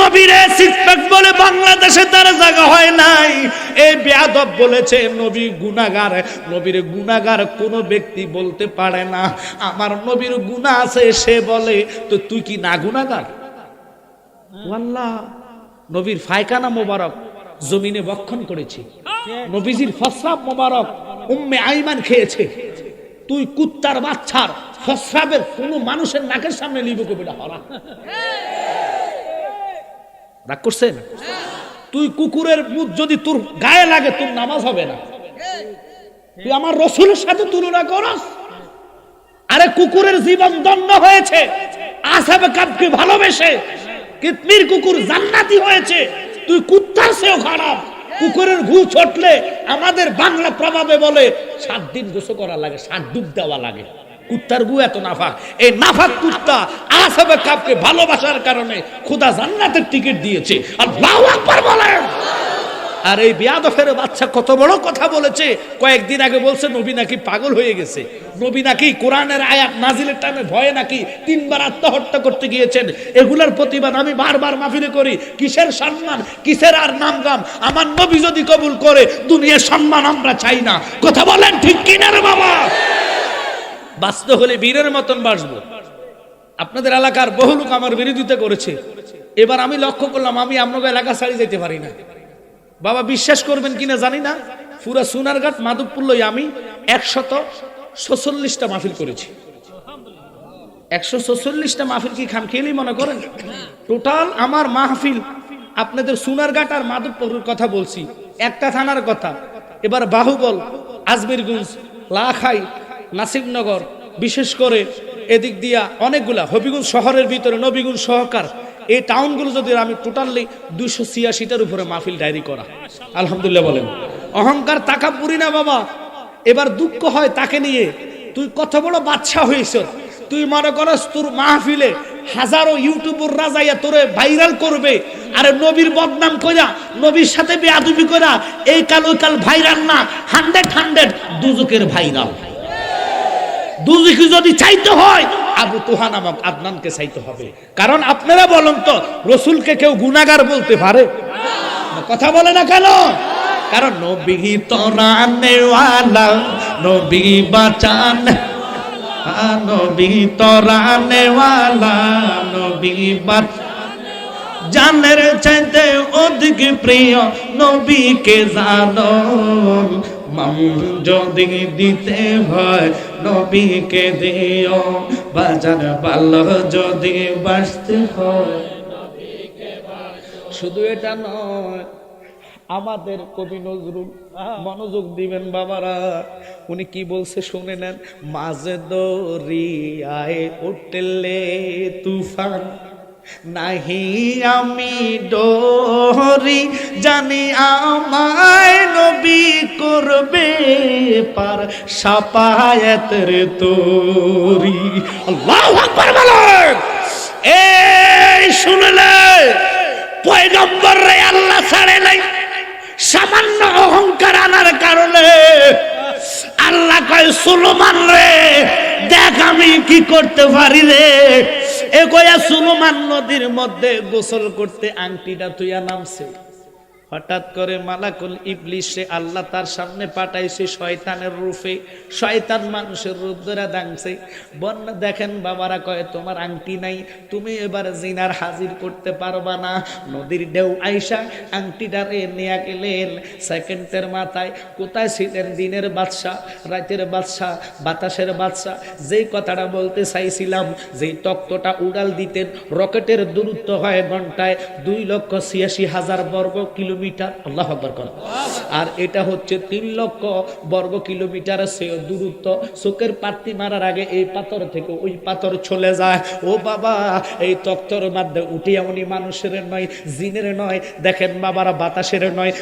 নবীরে সিক্সপ্যাক বলে বাংলাদেশে তার জায়গা হয় নাই। এই বেয়াদব বলেছে, নবী গুনাগার নবীর ব্যক্তি বলতে পারে না। আমার নবীর গুনাহ আছে, সে বলে, তো তুই কি না গুনাগার নবীর ফায়খানা মোবারক জমিনে বক্ষণ করেছে। নবীজির ফসরাব মোবারক উম্মে আইমান খেয়েছে। তুই কুত্তার বাচ্চার ফসরাবের কোনো মানুষের নাকের সামনে লিবু কবিটা হরা রাগ করছেন তুই কুকুরের মুখ যদি তোর গায়ে লাগে, তোর নামাজ হবে না। তুই আমার রসুলের সাথে তুলনা করস। আরে কুকুরের জীবন দণ্ড হয়েছে। আসাবে কাপকে ভালোবেসে। কিতমির কুকুর জান্নাতি হয়েছে। তুই কুত্তার সেও খারাপ। কুকুরের ঘু ছটলে আমাদের বাংলা প্রভাবে বলে, সাত দিন গোসো করা লাগে, সাত ডুব দেওয়া লাগে। কুত্তার গু এত নাফাক। এই নাফাক কুত্তা আসাবে কাপকে ভালোবাসার কারণে খুদা জান্নাতের টিকিট দিয়েছে। আর লাউ আকবার বলেন। আর এই বিয়াদফের বাচ্চা কত বড় কথা বলেছে। কয়েকদিন আগে বলছে, নবী নাকি পাগল হয়ে গেছে। নবী নাকি কোরআনের আয়াত নাজিলের টাইমে ভয়ে নাকি তিনবার আত্মহত্যা করতে গিয়েছেন। এগুলার প্রতিবাদ আমি বারবার মাফিলে করি। কিসের সম্মান, কিসের আর নাম গাম আমার নবী যদি কবুল করে, দুনিয়ার সম্মান আমরা চাই না। কথা বলেন ঠিক কিনা রে বাবা? বাঁচতে হলে বীরের মতন বাঁচবো। আপনাদের এলাকার বহু লোক আমার বিরোধিতা করেছে। এবার আমি লক্ষ্য করলাম, আমি আপনাকে এলাকা ছাড়ি যেতে পারি না। বাবা, বিশ্বাস করবেন কিনা জানি না। পুরা সোনারঘাট, মাধবপুর লই আমি একশত ছচল্লিশটা মাহফিল করেছি। একশো ছচল্লিশটা মাহফিল কি খাম খেলেই মনে করেন? টোটাল আমার মাহফিল আপনাদের সোনারঘাট আর মাধবপুরের কথা বলছি। একটা থানার কথা। এবার বাহুবল, আজমিরগঞ্জ, লাখাই নাসিবনগর, বিশেষ করে এদিক দিয়া অনেকগুলা হবিগঞ্জ শহরের ভিতরে নবীগঞ্জ সহকার, এই টাউনগুলো যদি আমি টোটালি দুইশো ছিয়াশিটার উপরে মাহফিল ডায়েরি করা। আলহামদুলিল্লাহ বলেন। অহংকার টাকা পুরি না বাবা। এবার দুঃখ হয় তাকে নিয়ে। তুই কত বড় বাচ্চা হয়েছ তুই মনে করস তোর মাহফিলে হাজারো ইউটিউবার রাজাইয়া তোরে ভাইরাল করবে। আরে নবীর বদনাম কইরা, নবীর সাথে বেয়াদবি কইরা, এই কাল ওই কাল ভাইরাল না। হান্ড্রেড হান্ড্রেড দুজকের ভাইরাল দুজকি যদি চাইতে হয়, আবু তুহা নামক আদনানকে চাইতে হবে। কারণ আপনারা বলেন তো, রসুলকে কেউ গুনাগার বলতে পারে? কথা বলে না কেন? কারণ নবী তরানেওয়ালা নবী বাঁচান। নবী তরানেওয়ালা নবী বাঁচান জানের চাইতে অধিক প্রিয় নবীকে জানো মাম যদি দিতে ভয়, নবীকে দিও। বাজার ভালো যদি বাঁচতে হয়। শুধু এটা নয়, আমাদের কবি নজরুল মনোযোগ দিবেন বাবারা। উনি কি বলছে শুনে নেন, মাঝে দরিয়ায় উঠলে তুফান নাহি আমি ডরি জানি আমায় নবী করবে পার সাপায়াতের তোরি। আল্লাহু আকবার বলেন। এই শুনলে পয়গম্বর রে আল্লাহ ছাড়ে নাই। সামান্য অহংকার আনার কারণে আল্লাহ কয়, সুলমান রে, দেখ আমি কি করতে পারি রে। এ কয়া সুলমান নদীর মধ্যে গোসল করতে আংটিটা তুইয়া নামছে। হঠাৎ করে মালাকুল ইবলিশে আল্লাহ তার সামনে পাঠাইছে শয়তানের রূপে। শয়তান মানুষের রূপ ধরে দাংছে বন্যা দেখেন বাবারা কয়, তোমার আংটি নাই, তুমি এবার জিনার হাজির করতে পারবা না। নদীর ঢেউ আইসা আংটিটারে নিয়ে গেলেন। সেকেন্ডের মাথায়, কোথায় ছিলেন দিনের বাদশা রাতের বাদশা বাতাসের বাদশা যেই কথাটা বলতে চাইছিলাম, যেই তক্তটা উড়াল দিতেন, রকেটের দূরত্ব হয় ঘন্টায় দুই লক্ষ ছিয়াশি হাজার বর্গ কিলোমিটার। আল্লাহ আকবর কর। আর এটা হচ্ছে তিন লক্ষ বর্গ কিলোমিটার সে দূরত্ব। চোখের পাত্তি মারার আগে এই পাথর থেকে ওই পাথর চলে যায়। ও বাবা, এই তক্তর মাধ্যমে উঠে উনি মানুষের নয়, জিনের নয়। দেখেন বাবারা বাতাসের নয়।